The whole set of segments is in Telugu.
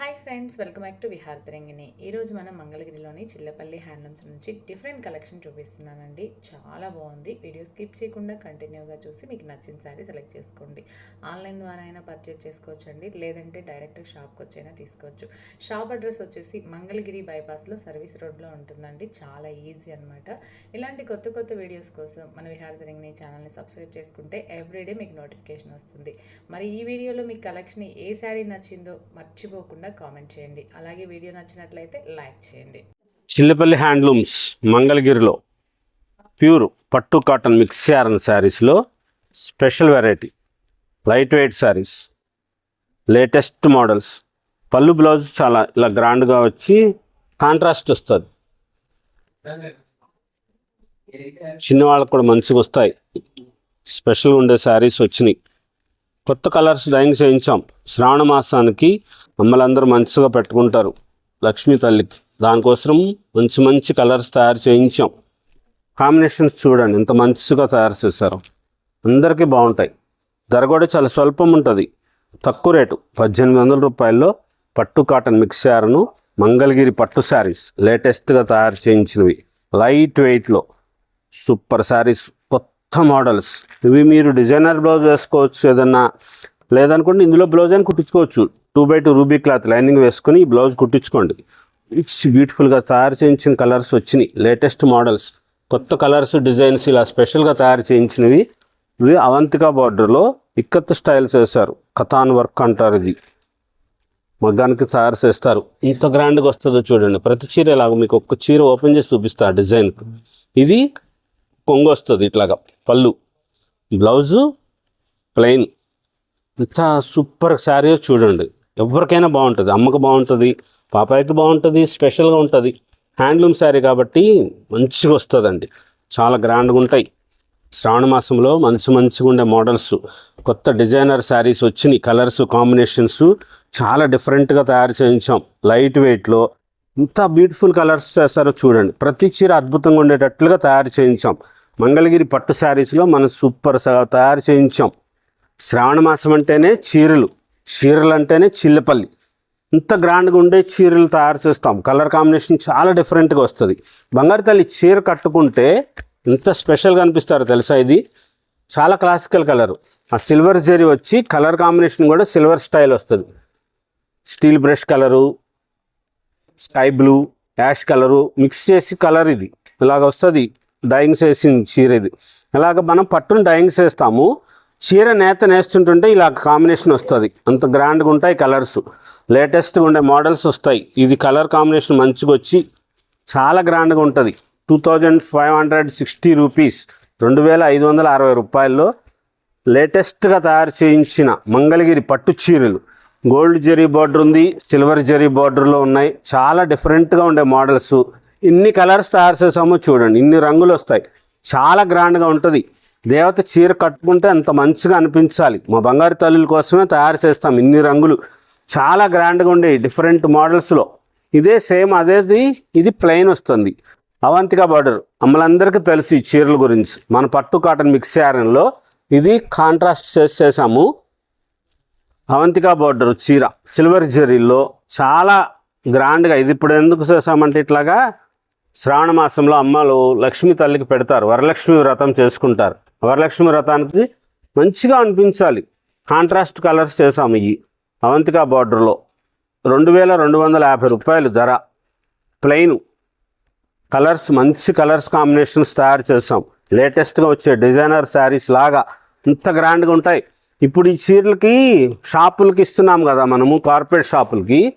Hi friends welcome back to Vihar Tarangini ఈరోజు మనం మంగళగిరిలోని చిల్లపల్లి హ్యాండ్లూమ్స్ నుంచి డిఫరెంట్ కలెక్షన్ చూపిస్తున్నానండి. చాలా బాగుంది. వీడియో స్కిప్ చేయకుండా కంటిన్యూగా చూసి మీకు నచ్చిన శారీ సెలెక్ట్ చేసుకోండి. ఆన్లైన్ ద్వారా అయినా పర్చేజ్ చేసుకోవచ్చు అండి లేదంటే డైరెక్ట్ షాప్కి వచ్చైనా తీసుకోవచ్చు. షాప్ అడ్రస్ వచ్చేసి మంగళగిరి బైపాస్లో సర్వీస్ రోడ్లో ఉంటుందండి. చాలా ఈజీ అనమాట ఇలాంటి కొత్త కొత్త వీడియోస్ కోసం మన విహార్ తెరంగిని ఛానల్ని సబ్స్క్రైబ్ చేసుకుంటే ఎవ్రీడే మీకు నోటిఫికేషన్ వస్తుంది. మరి ఈ వీడియోలో మీకు కలెక్షన్ ఏ శారీ నచ్చిందో మర్చిపోకుండా కామెంట్ చేయండి. అలాగే వీడియో నచ్చినట్లయితే లైక్ చేయండి. చిల్లపల్లి హ్యాండ్లూమ్స్ మంగళగిరిలో ప్యూర్ పట్టు కాటన్ మిక్స్ యారన్ శారీస్లో special variety light weight saris latest models పళ్ళు బ్లౌజ్ చాలా ఇలా గ్రాండ్గా వచ్చి కాంట్రాస్ట్ వస్తుంది. చిన్నవాళ్ళకు కూడా మంచిగా వస్తాయి. స్పెషల్గా ఉండే శారీస్ వచ్చినాయి. కొత్త కలర్స్ డ్రాయింగ్ చేయించాం. శ్రావణ మాసానికి అమ్మలందరూ మంచిగా పెట్టుకుంటారు లక్ష్మీ తల్లికి. దానికోసం మంచి మంచి కలర్స్ తయారు చేయించాం. కాంబినేషన్స్ చూడండి ఎంత మంచిగా తయారు చేశారు. అందరికీ బాగుంటాయి. ధర కూడా చాలా స్వల్పం ఉంటుంది. తక్కువ రేటు పద్దెనిమిది వందల రూపాయల్లో పట్టు కాటన్ మిక్స్ శారీను మంగళగిరి పట్టు శారీస్ లేటెస్ట్గా తయారు చేయించినవి. లైట్ వెయిట్లో సూపర్ శారీస్. కొత్త మోడల్స్. ఇవి మీరు డిజైనర్ బ్లౌజ్ వేసుకోవచ్చు ఏదన్నా లేదనుకోండి ఇందులో బ్లౌజ్ అని కుట్టించుకోవచ్చు. Two by two ruby cloth lining వేసుకొని బ్లౌజ్ కుట్టించుకోండి. ఇట్స్ బ్యూటిఫుల్గా తయారు చేయించిన కలర్స్ వచ్చినాయి. లేటెస్ట్ మోడల్స్ కొత్త కలర్స్ డిజైన్స్ ఇలా స్పెషల్గా తయారు చేయించినవి. ఇవి అవంతిక బార్డర్లో ఇక్కత్ స్టైల్స్ వేస్తారు కథాన్ వర్క్ అంటారు ఇది. మగ్గానికి తయారు చేస్తారు. ఇంత గ్రాండ్గా వస్తుందో చూడండి. ప్రతి చీర ఇలాగ మీకు ఒక్క చీర ఓపెన్ చేసి చూపిస్తా డిజైన్ ఇది కొంగు వస్తుంది ఇట్లాగా పళ్ళు. Blouse plain. ఇంత సూపర్ శారీ చూడండి. ఎవరికైనా బాగుంటుంది. అమ్మకు బాగుంటుంది పాపాయికి బాగుంటుంది స్పెషల్గా ఉంటుంది. హ్యాండ్లూమ్ శారీ కాబట్టి మంచిగా వస్తుందండి. చాలా గ్రాండ్గా ఉంటాయి. శ్రావణ మాసంలో మంచి మంచిగా ఉండే మోడల్స్. కొత్త డిజైనర్ శారీస్ వచ్చినాయి. కలర్స్ కాంబినేషన్స్ చాలా డిఫరెంట్గా తయారు చేయించాం. లైట్ వెయిట్లో. ఇంత బ్యూటిఫుల్ కలర్స్ చేస్తారో చూడండి. ప్రతి చీర అద్భుతంగా ఉండేటట్లుగా తయారు చేయించాం. మంగళగిరి పట్టు శారీస్లో మనం సూపర్ తయారు చేయించాం. శ్రావణ మాసం అంటేనే చీరలు చీరలు అంటేనే చిల్లపల్లి. ఇంత గ్రాండ్గా ఉండే చీరలు తయారు చేస్తాం. కలర్ కాంబినేషన్ చాలా డిఫరెంట్గా వస్తుంది. బంగారు తల్లి చీర కట్టుకుంటే ఇంత స్పెషల్గా అనిపిస్తారు తెలుసా ఇది? చాలా క్లాసికల్ కలర్. ఆ సిల్వర్ జరీ వచ్చి కలర్ కాంబినేషన్ కూడా సిల్వర్ స్టైల్ వస్తుంది. Steel brush colour sky blue ash colour mix చేసి కలర్ ఇది. ఇలాగ వస్తుంది. డైయింగ్ చేసిన చీర ఇది. ఇలాగ మనం పట్టును డైయింగ్ చేస్తాము. చీర నేత నేస్తుంటుంటే ఇలా కాంబినేషన్ వస్తుంది. అంత గ్రాండ్గా ఉంటాయి కలర్స్. లేటెస్ట్గా ఉండే మోడల్స్ వస్తాయి. ఇది కలర్ కాంబినేషన్ మంచిగా వచ్చి చాలా గ్రాండ్గా ఉంటుంది. Two thousand five hundred sixty rupees రెండు వేల ఐదు వందల అరవై రూపాయల్లో లేటెస్ట్గా తయారు చేయించిన మంగళగిరి పట్టు చీరలు. గోల్డ్ జెరీ బార్డర్ ఉంది సిల్వర్ జెరీ బార్డర్లో ఉన్నాయి. చాలా డిఫరెంట్గా ఉండే మోడల్స్. ఇన్ని కలర్స్ తయారు వేసామో చూడండి ఇన్ని రంగులు వస్తాయి. చాలా గ్రాండ్గా ఉంటుంది. దేవత చీర కట్టుకుంటే అంత మంచిగా అనిపించాలి. మా బంగారు తల్లుల కోసమే తయారు చేస్తాం ఇన్ని రంగులు. చాలా గ్రాండ్గా ఉండే డిఫరెంట్ మోడల్స్లో. ఇదే సేమ్ అదేది ఇది ప్లెయిన్ వస్తుంది. అవంతిక బార్డర్ అమ్మలందరికీ తెలుసు ఈ చీరల గురించి. మన పట్టు కాటన్ మిక్స్ యారన్లో ఇది కాంట్రాస్ట్ చేసి చేసాము. అవంతిక బార్డర్ చీర సిల్వర్ జరీలో చాలా గ్రాండ్గా ఇది ఇప్పుడు ఎందుకు చేసామంటే ఇట్లాగా శ్రావణ మాసంలో అమ్మలు లక్ష్మీ తల్లికి పెడతారు. వరలక్ష్మి వ్రతం చేసుకుంటారు. వరలక్ష్మి వ్రతానికి మంచిగా అనిపించాలి. కాంట్రాస్ట్ కలర్స్ చేసాము ఇవి. అవంతిక బార్డర్లో రెండు వేల రెండు వందల యాభై రూపాయలు ధర. ప్లెయిన్ కలర్స్ మంచి కలర్స్ కాంబినేషన్స్ తయారు చేసాం లేటెస్ట్గా వచ్చే డిజైనర్ శారీస్ లాగా ఇంత గ్రాండ్గా ఉంటాయి. ఇప్పుడు ఈ చీరలకి షాపులకి ఇస్తున్నాం కదా మనము కార్పొరేట్ షాపులకి.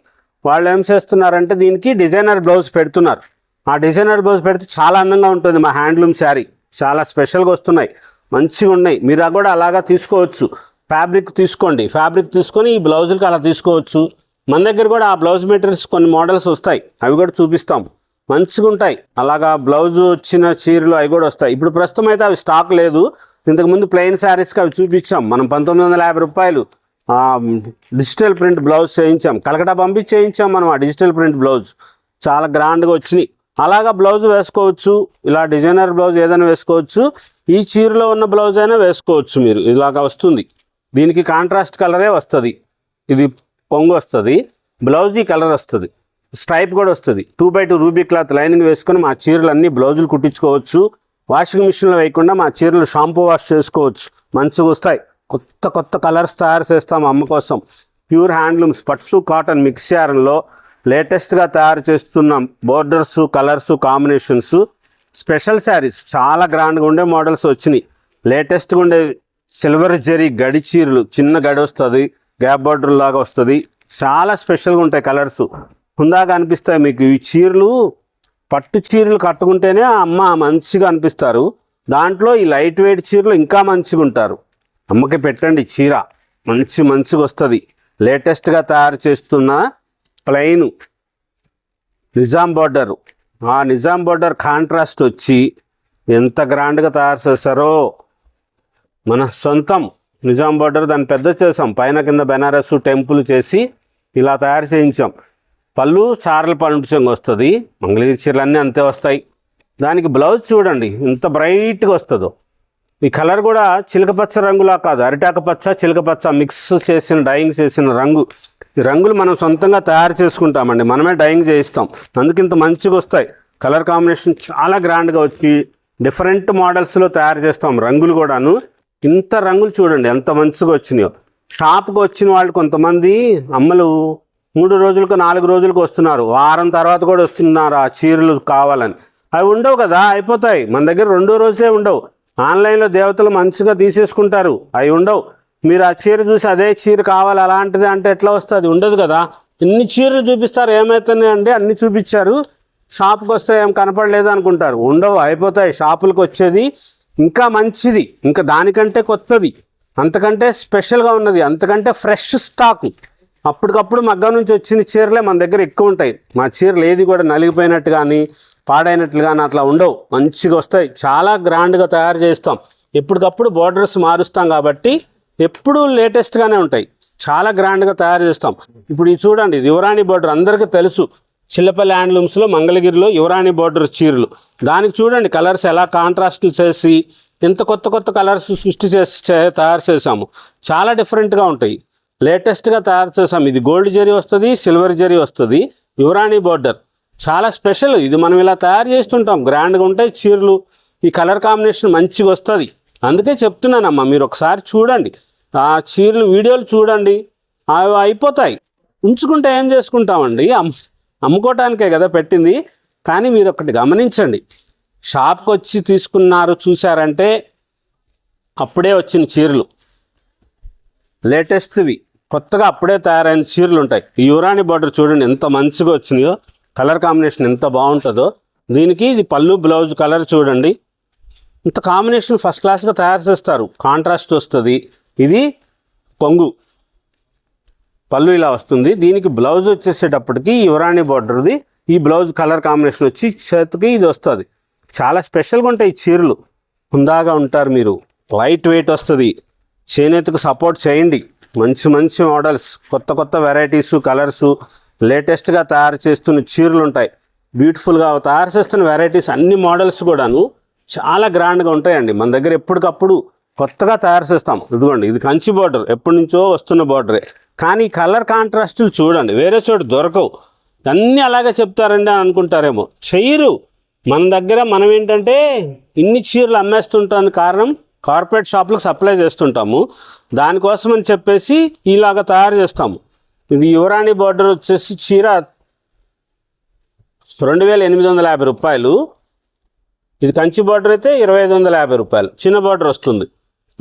వాళ్ళు ఏం చేస్తున్నారంటే దీనికి డిజైనర్ బ్లౌజ్ పెడుతున్నారు. ఆ డిజైనర్ బ్లౌజ్ పెడితే చాలా అందంగా ఉంటుంది. మా హ్యాండ్లూమ్ శారీ చాలా స్పెషల్గా వస్తున్నాయి. మంచిగా ఉన్నాయి. మీరు కూడా అలాగా తీసుకోవచ్చు. ఫ్యాబ్రిక్ తీసుకోండి. ఫ్యాబ్రిక్ తీసుకొని ఈ బ్లౌజులకి అలా తీసుకోవచ్చు. మన దగ్గర కూడా ఆ బ్లౌజ్ మెటీరియల్స్ కొన్ని మోడల్స్ వస్తాయి. అవి కూడా చూపిస్తాం. మంచిగా ఉంటాయి. అలాగా బ్లౌజ్ వచ్చిన చీరలు అవి కూడా వస్తాయి. ఇప్పుడు ప్రస్తుతం అయితే అవి స్టాక్ లేదు. ఇంతకుముందు ప్లెయిన్ శారీస్కి అవి చూపించాం. మనం పంతొమ్మిది వందల యాభై రూపాయలు డిజిటల్ ప్రింట్ బ్లౌజ్ చేయించాం. కలకటా పంపించి చేయించాం మనం ఆ డిజిటల్ ప్రింట్ బ్లౌజ్ చాలా గ్రాండ్గా వచ్చినాయి. అలాగా బ్లౌజ్ వేసుకోవచ్చు ఇలా డిజైనర్ బ్లౌజ్ ఏదైనా వేసుకోవచ్చు ఈ చీరలో ఉన్న బ్లౌజ్ అయినా వేసుకోవచ్చు మీరు ఇలాగా వస్తుంది. దీనికి కాంట్రాస్ట్ కలరే వస్తుంది. ఇది పొంగు వస్తుంది బ్లౌజ్ ఈ కలర్ వస్తుంది స్ట్రైప్ కూడా వస్తుంది. Two by two ruby cloth lining వేసుకొని మా చీరలు అన్ని బ్లౌజులు కుట్టించుకోవచ్చు. వాషింగ్ మిషన్లో వేయకుండా మా చీరలు షాంపూ వాష్ చేసుకోవచ్చు. మంచిగా వస్తాయి. కొత్త కొత్త కలర్స్ తయారు చేస్తాం అమ్మ కోసం. ప్యూర్ హ్యాండ్లూమ్స్ పట్టు కాటన్ మిక్స్ యారంలో లేటెస్ట్గా తయారు చేస్తున్నాం borders colours combinations special saris. చాలా గ్రాండ్గా ఉండే మోడల్స్ వచ్చినాయి. లేటెస్ట్గా ఉండే సిల్వర్ జరీ గడి చీరలు చిన్న గడి వస్తుంది గ్యాప్ బార్డర్ లాగా వస్తుంది. చాలా స్పెషల్గా ఉంటాయి కలర్స్. హుందాగా అనిపిస్తాయి మీకు. ఈ చీరలు పట్టు చీరలు కట్టుకుంటేనే అమ్మ మంచిగా అనిపిస్తారు. దాంట్లో ఈ లైట్ వెయిట్ చీరలు ఇంకా మంచిగా ఉంటారు. అమ్మకి పెట్టండి చీర. మంచి మంచిగా వస్తుంది. లేటెస్ట్గా తయారు చేస్తున్న ప్లెయిన్ నిజాం బార్డర్. ఆ నిజాం బార్డర్ కాంట్రాస్ట్ వచ్చి ఎంత గ్రాండ్గా తయారు చేస్తారో మన సొంతం నిజాం బార్డర్ దాన్ని పెద్ద చేసాం పైన కింద బెనారస్ టెంపుల్ చేసి ఇలా తయారు చేయించాం. పళ్ళు చారల పండుచంగా వస్తుంది. మంగళగిరి చీరలు అన్నీ అంతే వస్తాయి. దానికి బ్లౌజ్ చూడండి ఎంత బ్రైట్గా వస్తుందో. ఈ కలర్ కూడా చిలకపచ్చ రంగులా కాదు. అరిటాక పచ్చ చిలకపచ్చ మిక్స్ చేసిన డైయింగ్ చేసిన రంగు. ఈ రంగులు మనం సొంతంగా తయారు చేసుకుంటామండి. మనమే డైయింగ్ చేయిస్తాం. అందుకింత మంచిగా వస్తాయి. కలర్ కాంబినేషన్ చాలా గ్రాండ్గా వచ్చి డిఫరెంట్ మోడల్స్లో తయారు చేస్తాం రంగులు కూడాను. ఇంత రంగులు చూడండి ఎంత మంచిగా వచ్చినాయో. షాప్కి వచ్చిన వాళ్ళు కొంతమంది అమ్మలు మూడు రోజులకు నాలుగు రోజులకు వస్తున్నారు. వారం తర్వాత కూడా వస్తున్నారు ఆ చీరలు కావాలని. అవి ఉండవు కదా అయిపోతాయి. మన దగ్గర రెండో రోజే ఉండవు. ఆన్లైన్లో దేవతలు మంచిగా తీసేసుకుంటారు. అవి ఉండవు. మీరు ఆ చీర చూసి అదే చీర కావాలి అలాంటిది అంటే ఎట్లా వస్తుంది? ఉండదు కదా. ఇన్ని చీరలు చూపిస్తారు ఏమవుతున్నాయి అంటే అన్ని చూపించారు. షాప్కి వస్తే ఏం కనపడలేదు అనుకుంటారు. ఉండవు అయిపోతాయి. షాపులకు వచ్చేది ఇంకా మంచిది. ఇంకా దానికంటే కొత్తది అంతకంటే స్పెషల్గా ఉన్నది. అంతకంటే ఫ్రెష్ స్టాక్ అప్పటికప్పుడు మగ్గం నుంచి వచ్చిన చీరలే మన దగ్గర ఎక్కువ ఉంటాయి. మా చీరలు ఏది కూడా నలిగిపోయినట్టు కానీ పాడైనట్లు కానీ అట్లా ఉండవు. మంచిగా వస్తాయి. చాలా గ్రాండ్గా తయారు చేస్తాం ఎప్పటికప్పుడు బోర్డర్స్ మారుస్తాం కాబట్టి ఎప్పుడూ లేటెస్ట్గానే ఉంటాయి. చాలా గ్రాండ్గా తయారు చేస్తాం. ఇప్పుడు ఇది చూడండి ఇది యువరాణి బోర్డర్ అందరికీ తెలుసు. చిల్లపల్లి హ్యాండ్లూమ్స్లో మంగళగిరిలో యువరాణి బోర్డర్ చీరలు. దానికి చూడండి కలర్స్ ఎలా కాంట్రాస్ట్లు చేసి ఎంత కొత్త కొత్త కలర్స్ సృష్టి చేసి చే- తయారు చేసాము చాలా డిఫరెంట్గా ఉంటాయి. లేటెస్ట్గా తయారు చేసాం ఇది గోల్డ్ జరీ వస్తుంది సిల్వర్ జరీ వస్తుంది. యువరాణి బోర్డర్ చాలా స్పెషల్ ఇది మనం ఇలా తయారు చేస్తుంటాం. గ్రాండ్గా ఉంటాయి చీరలు. ఈ కలర్ కాంబినేషన్ మంచిగా వస్తుంది. అందుకే చెప్తున్నానమ్మా మీరు ఒకసారి చూడండి. ఆ చీరలు వీడియోలు చూడండి. అవి అయిపోతాయి. ఉంచుకుంటే ఏం చేసుకుంటామండి? అమ్ముకోవటానికే కదా పెట్టింది. కానీ మీరు ఒకటి గమనించండి. షాప్కి వచ్చి తీసుకున్నారు చూసారంటే అప్పుడే వచ్చిన చీరలు. లేటెస్ట్వి కొత్తగా అప్పుడే తయారైన చీరలు ఉంటాయి ఈ యువరాణి బార్డర్ చూడండి ఎంత మంచిగా వచ్చినాయో కలర్ కాంబినేషన్ ఎంత బాగుంటుందో. దీనికి ఇది పళ్ళు బ్లౌజ్ కలర్ చూడండి. ఇంత కాంబినేషన్ ఫస్ట్ క్లాస్గా తయారు చేస్తారు. కాంట్రాస్ట్ వస్తుంది. ఇది కొంగు. పళ్ళు ఇలా వస్తుంది. దీనికి బ్లౌజ్ వచ్చేసేటప్పటికి యువరాణి బార్డర్ది ఈ బ్లౌజ్ కలర్ కాంబినేషన్ వచ్చి చేతికి ఇది వస్తుంది. చాలా స్పెషల్గా ఉంటాయి ఈ చీరలు. హుందాగా ఉంటారు మీరు. లైట్ వెయిట్ వస్తుంది. చేనేతకు సపోర్ట్ చేయండి. మంచి మంచి మోడల్స్ కొత్త కొత్త వెరైటీస్ కలర్స్ లేటెస్ట్గా తయారు చేస్తున్న చీరలు ఉంటాయి. బ్యూటిఫుల్గా తయారు చేస్తున్న వెరైటీస్ అన్ని మోడల్స్ కూడాను చాలా గ్రాండ్గా ఉంటాయండి. మన దగ్గర ఎప్పటికప్పుడు కొత్తగా తయారు చేస్తాం. ఇదిగోండి ఇది కంచి బార్డర్ ఎప్పటి నుంచో వస్తున్న బార్డరే కానీ కలర్ కాంట్రాస్టులు చూడండి వేరే చోటు దొరకవు. అన్నీ అలాగే చెప్తారండి అని అనుకుంటారేమో. చీరు మన దగ్గర మనం ఏంటంటే ఇన్ని చీరలు అమ్మేస్తుంటాను కారణం కార్పొరేట్ షాపులకు సప్లై చేస్తుంటాము. దానికోసం అని చెప్పేసి ఇలాగ తయారు చేస్తాము. యువరాణి బార్డర్ వచ్చేసి చీర రెండు వేల ఎనిమిది వందల యాభై రూపాయలు. ఇది కంచి బార్డర్ అయితే ఇరవై ఐదు వందల యాభై రూపాయలు. చిన్న బార్డర్ వస్తుంది.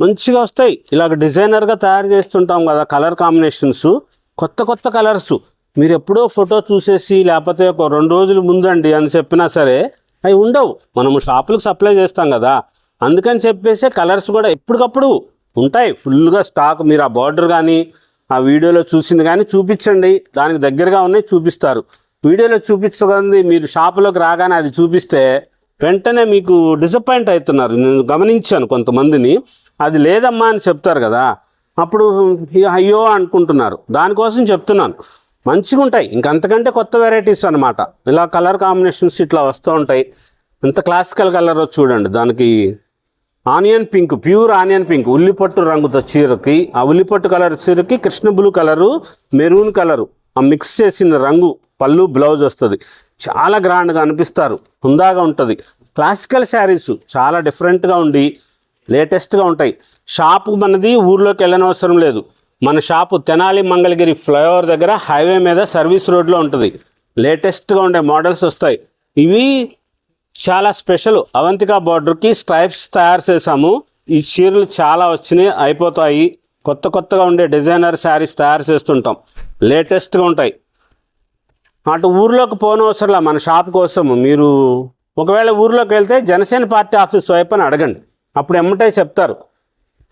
మంచిగా వస్తాయి. ఇలాగ డిజైనర్గా తయారు చేస్తుంటాం కదా కలర్ కాంబినేషన్స్. కొత్త కొత్త కలర్స్. మీరు ఎప్పుడో ఫోటో చూసేసి లేకపోతే ఒక రెండు రోజులు ముందండి అని చెప్పినా సరే అవి ఉండవు. మనము షాపులకు సప్లై చేస్తాం కదా. అందుకని చెప్పేసి కలర్స్ కూడా ఎప్పటికప్పుడు ఉంటాయి. ఫుల్గా స్టాక్ మీరు ఆ బార్డర్ కానీ ఆ వీడియోలో చూసింది కానీ చూపించండి. దానికి దగ్గరగా ఉన్నాయి చూపిస్తారు. వీడియోలో చూపించగలిగింది మీరు షాపులోకి రాగానే అది చూపిస్తే వెంటనే మీకు డిసప్పాయింట్ అవుతున్నారు. నేను గమనించాను కొంతమందిని. అది లేదమ్మా అని చెప్తారు కదా. అప్పుడు అయ్యో అనుకుంటున్నారు. దానికోసం చెప్తున్నాను. మంచిగా ఉంటాయి. ఇంకంతకంటే కొత్త వెరైటీస్ అనమాట ఇలా కలర్ కాంబినేషన్స్ ఇట్లా వస్తూ ఉంటాయి. ఎంత క్లాసికల్ కలర్ చూడండి. దానికి onion pink pure onion pink ఉల్లిపట్టు రంగుతో చీరకి ఆ ఉల్లిపట్టు కలర్ చీరకి Krishna blue colour maroon colour. ఆ మిక్స్ చేసిన రంగు పళ్ళు బ్లౌజ్ వస్తుంది. చాలా గ్రాండ్గా అనిపిస్తారు. హుందాగా ఉంటుంది. క్లాసికల్ శారీస్ చాలా డిఫరెంట్గా ఉండి లేటెస్ట్గా ఉంటాయి. షాపు మనది ఊర్లోకి వెళ్ళనవసరం లేదు. మన షాపు తెనాలి మంగళగిరి ఫ్లైఓవర్ దగ్గర హైవే మీద సర్వీస్ రోడ్లో ఉంటుంది. లేటెస్ట్గా ఉండే మోడల్స్ వస్తాయి. ఇవి చాలా స్పెషల్. అవంతిక బార్డర్కి స్ట్రైప్స్ తయారు చేసాము ఈ చీరలు చాలా వచ్చినాయి అయిపోతాయి. కొత్త కొత్తగా ఉండే డిజైనర్ శారీస్ తయారు చేస్తుంటాం. లేటెస్ట్గా ఉంటాయి. అటు ఊర్లోకి పోనవసరంలా మన షాప్ కోసం మీరు ఒకవేళ ఊర్లోకి వెళ్తే జనసేన పార్టీ ఆఫీస్ వైపు అని అడగండి. అప్పుడు ఎమ్మటే చెప్తారు.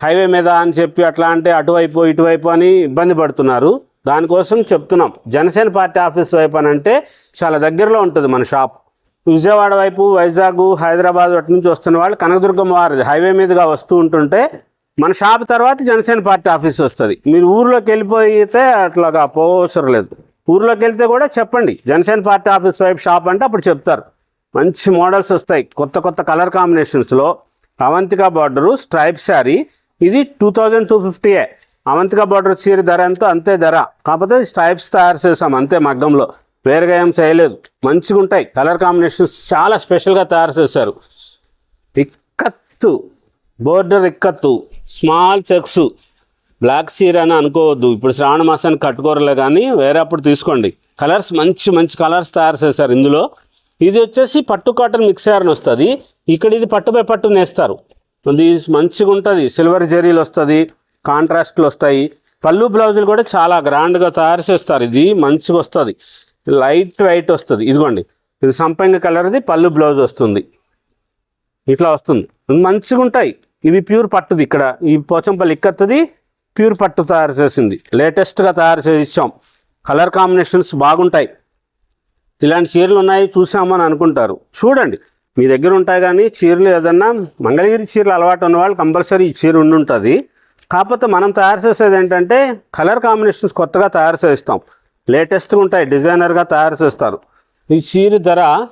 హైవే మీద అని చెప్పి అట్లా అంటే అటువైపు ఇటువైపు అని ఇబ్బంది పడుతున్నారు. దానికోసం చెప్తున్నాం. జనసేన పార్టీ ఆఫీస్ వైపు అని అంటే చాలా దగ్గరలో ఉంటుంది మన షాప్. విజయవాడ వైపు వైజాగ్ హైదరాబాద్ అటు నుంచి వస్తున్న వాళ్ళు కనకదుర్గం వారిది. హైవే మీదుగా వస్తూ ఉంటుంటే మన షాప్ తర్వాత జనసేన పార్టీ ఆఫీస్ వస్తుంది. మీరు ఊర్లోకి వెళ్ళిపోయితే అట్లాగా పోవసరం లేదు. ఊర్లోకి వెళ్తే కూడా చెప్పండి. జనసేన పార్టీ ఆఫీస్ వైపు షాప్ అంటే అప్పుడు చెప్తారు. మంచి మోడల్స్ వస్తాయి. కొత్త కొత్త కలర్ కాంబినేషన్స్లో అవంతిక బార్డరు స్ట్రైప్ శారీ. ఇది టూ థౌజండ్ టూ ఫిఫ్టీయే. అవంతిక బార్డర్ చీర ధర ఎంతో అంతే ధర. కాకపోతే స్ట్రైప్స్ తయారు చేసాం అంతే మగ్గంలో. వేరుగా ఏం చేయలేదు. మంచిగా ఉంటాయి. కలర్ కాంబినేషన్స్ చాలా స్పెషల్గా తయారు చేశారు. Ikat border ikat small checks black చీర అని అనుకోవద్దు. ఇప్పుడు శ్రావణ మాసానికి కట్టుకోరలే కానీ వేరే అప్పుడు తీసుకోండి. కలర్స్ మంచి మంచి కలర్స్ తయారు చేశారు ఇందులో. ఇది వచ్చేసి పట్టు కాటన్ మిక్సర్ అని వస్తుంది. ఇక్కడ ఇది పట్టుపై పట్టు నేస్తారు. ఇది మంచిగా ఉంటుంది. సిల్వర్ జరీలు వస్తుంది కాంట్రాస్ట్లు వస్తాయి. పళ్ళు బ్లౌజులు కూడా చాలా గ్రాండ్గా తయారు చేస్తారు. ఇది మంచిగా వస్తుంది. లైట్ వైట్ వస్తుంది. ఇదిగోండి. ఇది సంపంగి కలర్ది పళ్ళు బ్లౌజ్ వస్తుంది. ఇట్లా వస్తుంది. మంచిగా ఉంటాయి. ఇవి ప్యూర్ పట్టుది ఇక్కడ. ఈ పోచంపల్లి ఇక్కత్తది ప్యూర్ పట్టు తయారు చేసింది. లేటెస్ట్గా తయారు చేసి ఇచ్చాం. కలర్ కాంబినేషన్స్ బాగుంటాయి. ఇలాంటి చీరలు ఉన్నాయి చూసామని అనుకుంటారు. చూడండి. మీ దగ్గర ఉంటాయి కానీ చీరలు ఏదన్నా మంగళగిరి చీరలు అలవాటు ఉన్న వాళ్ళు కంపల్సరీ ఈ చీర ఉండి ఉంటుంది కాకపోతే మనం తయారు చేసేది ఏంటంటే కలర్ కాంబినేషన్స్ కొత్తగా తయారు చేస్తాం. లేటెస్ట్గా ఉంటాయి డిజైనర్గా తయారు చేస్తారు. ఈ చీర ధర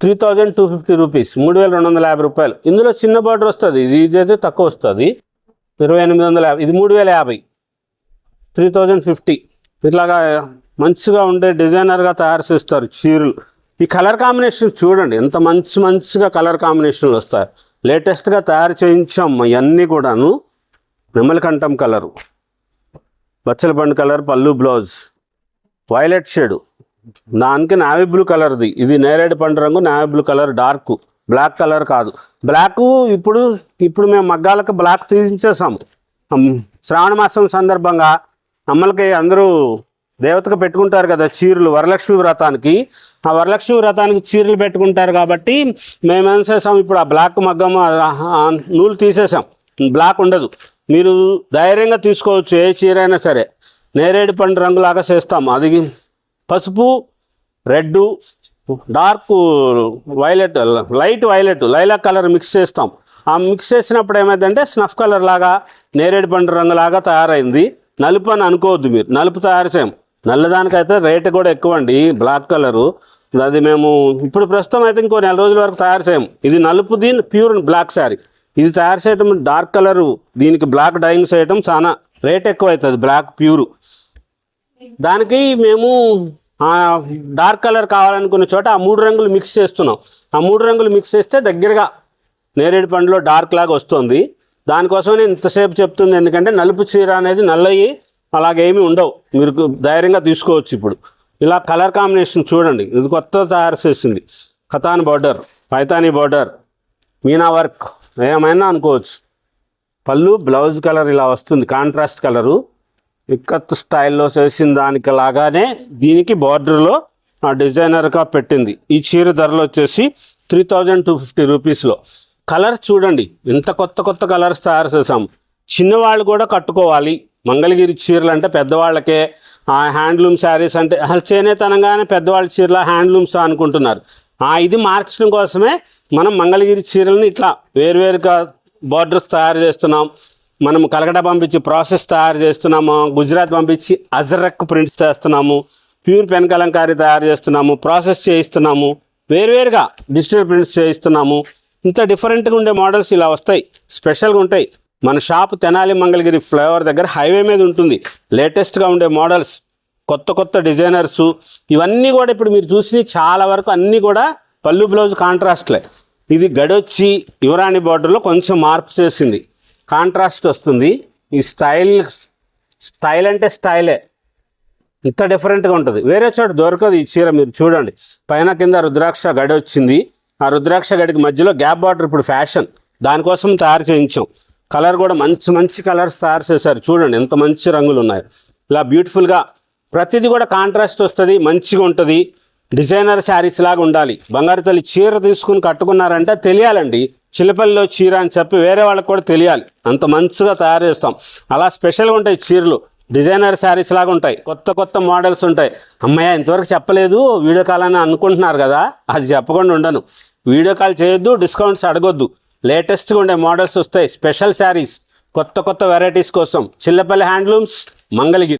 three thousand two fifty rupees మూడు వేల రెండు వందల యాభై రూపాయలు. ఇందులో చిన్న బార్డర్ వస్తుంది ఇది ఇదైతే తక్కువ వస్తుంది. ఇరవై ఎనిమిది వందల యాభై ఇది మూడు వేల యాభై. త్రీ థౌజండ్ ఫిఫ్టీ ఇట్లాగా మంచిగా ఉండే డిజైనర్గా తయారు చేస్తారు చీరలు. ఈ కలర్ కాంబినేషన్ చూడండి ఎంత మంచి మంచిగా కలర్ కాంబినేషన్లు వస్తాయి. లేటెస్ట్గా తయారు చేయించాం ఇవన్నీ కూడాను. నెమలికంఠం కలరు. బచ్చల పండు కలర్ పళ్ళు బ్లౌజ్. Violet shade. దానికి నావీ బ్లూ కలర్ది. ఇది నేరేడు పండు రంగు navy blue colour dark. Black colour కాదు. బ్లాక్ ఇప్పుడు ఇప్పుడు మేము మగ్గాలకు బ్లాక్ తీసేసాము శ్రావణ మాసం సందర్భంగా అమ్మలకి అందరూ దేవతకు పెట్టుకుంటారు కదా చీరలు వరలక్ష్మి వ్రతానికి. ఆ వరలక్ష్మి వ్రతానికి చీరలు పెట్టుకుంటారు కాబట్టి మేము ఏం చేసాం ఇప్పుడు ఆ బ్లాక్ మగ్గం నూలు తీసేసాం. బ్లాక్ ఉండదు. మీరు ధైర్యంగా తీసుకోవచ్చు ఏ చీర అయినా సరే. నేరేడు పండు రంగులాగా చేస్తాం. అది పసుపు red dark violet light violet lilac colour mix చేస్తాం. ఆ మిక్స్ చేసినప్పుడు ఏమైందంటే స్నఫ్ కలర్ లాగా నేరేడు పండు రంగులాగా తయారైంది. నలుపు అని అనుకోవద్దు మీరు. నలుపు తయారు చేయం. నల్లదానికైతే రేటు కూడా ఎక్కువ అండి బ్లాక్ కలరు. అది మేము ఇప్పుడు ప్రస్తుతం అయితే ఇంకో నెల రోజుల వరకు తయారు చేయం. ఇది నలుపుది ప్యూర్ బ్లాక్ శారీ. ఇది తయారు చేయటం డార్క్ కలరు దీనికి బ్లాక్ డైయింగ్ చేయటం చాలా రేట్ ఎక్కువ అవుతుంది బ్లాక్ ప్యూర్. దానికి మేము డార్క్ కలర్ కావాలనుకున్న చోట ఆ మూడు రంగులు మిక్స్ చేస్తున్నాం. ఆ మూడు రంగులు మిక్స్ చేస్తే దగ్గరగా నేరేడు పండులో డార్క్ లాగా వస్తుంది. దానికోసమే నేను ఇంతసేపు చెప్తుంది ఎందుకంటే నలుపు చీర అనేది నల్లయి అలాగేమీ ఉండవు. మీరు ధైర్యంగా తీసుకోవచ్చు ఇప్పుడు. ఇలా కలర్ కాంబినేషన్ చూడండి. ఇది కొత్త తయారు చేసింది. Khatan border Paithani border Meena work. ఏమైనా అనుకోవచ్చు. పళ్ళు బ్లౌజ్ కలర్ ఇలా వస్తుంది. Contrast colour. ఇక్కత్ స్టైల్లో చేసిన దానికి లాగానే దీనికి బార్డర్లో ఆ డిజైనర్గా పెట్టింది. ఈ చీర ధరలు వచ్చేసి త్రీ థౌజండ్ టూ ఫిఫ్టీ రూపీస్లో కలర్ చూడండి. ఎంత కొత్త కొత్త కలర్స్ తయారు చేసాము చిన్నవాళ్ళు కూడా కట్టుకోవాలి. మంగళగిరి చీరలు అంటే పెద్దవాళ్ళకే. ఆ హ్యాండ్లూమ్ శారీస్ అంటే చేనేతనంగానే పెద్దవాళ్ళ చీరల హ్యాండ్లూమ్స్ అనుకుంటున్నారు. ఆ ఇది మార్చడం కోసమే మనం మంగళగిరి చీరలను ఇట్లా వేరువేరుగా బార్డర్స్ తయారు చేస్తున్నాం. మనం కలకట పంపించి ప్రాసెస్ తయారు చేస్తున్నాము. గుజరాత్ పంపించి అజరక్ ప్రింట్స్ చేస్తున్నాము. ప్యూర్ పెన్ కలంకారీ తయారు చేస్తున్నాము. ప్రాసెస్ చేయిస్తున్నాము. వేరువేరుగా డిజిటల్ ప్రింట్స్ చేయిస్తున్నాము. ఇంత డిఫరెంట్గా ఉండే మోడల్స్ ఇలా వస్తాయి. స్పెషల్గా ఉంటాయి. మన షాప్ తెనాలి మంగళగిరి ఫ్లైఓవర్ దగ్గర హైవే మీద ఉంటుంది. లేటెస్ట్గా ఉండే మోడల్స్. కొత్త కొత్త డిజైనర్స్ ఇవన్నీ కూడా ఇప్పుడు మీరు చూసి చాలా వరకు అన్నీ కూడా పళ్ళు బ్లౌజ్ కాంట్రాస్ట్లే. ఇది గడొచ్చి యువరాణి బార్డర్లో కొంచెం మార్పు చేసింది. కాంట్రాస్ట్ వస్తుంది. ఈ స్టైల్ స్టైల్ అంటే స్టైలే. ఇంత డిఫరెంట్గా ఉంటుంది. వేరే చోట దొరకదు ఈ చీర మీరు చూడండి. పైన కింద రుద్రాక్ష గడి వచ్చింది ఆ రుద్రాక్ష గడికి మధ్యలో గ్యాప్ బార్డర్ ఇప్పుడు ఫ్యాషన్. దానికోసం తయారు చేయించాం. కలర్ కూడా మంచి మంచి కలర్స్ తయారు చేశారు. చూడండి ఎంత మంచి రంగులు ఉన్నాయి. ఇలా బ్యూటిఫుల్గా ప్రతిదీ కూడా కాంట్రాస్ట్ వస్తుంది మంచిగా ఉంటుంది. డిజైనర్ శారీస్ లాగా ఉండాలి. బంగారు తల్లి చీర తీసుకుని కట్టుకున్నారంటే తెలియాలండి. చిలపల్లిలో చీర అని చెప్పి వేరే వాళ్ళకి కూడా తెలియాలి. అంత మంచిగా తయారు చేస్తాం. అలా స్పెషల్గా ఉంటాయి చీరలు. డిజైనర్ శారీస్ లాగా ఉంటాయి. కొత్త కొత్త మోడల్స్ ఉంటాయి. అమ్మయ్య ఇంతవరకు చెప్పలేదు. వీడియో కాల్ అని అనుకుంటున్నారు కదా. అది చెప్పకుండా ఉండను. వీడియో కాల్ చేయొద్దు డిస్కౌంట్స్ అడగొద్దు. లేటెస్ట్గా ఉండే మోడల్స్ వస్తాయి. స్పెషల్ శారీస్. కొత్త కొత్త వెరైటీస్ కోసం. చిల్లపల్లి హ్యాండ్లూమ్స్ మంగళగిరి.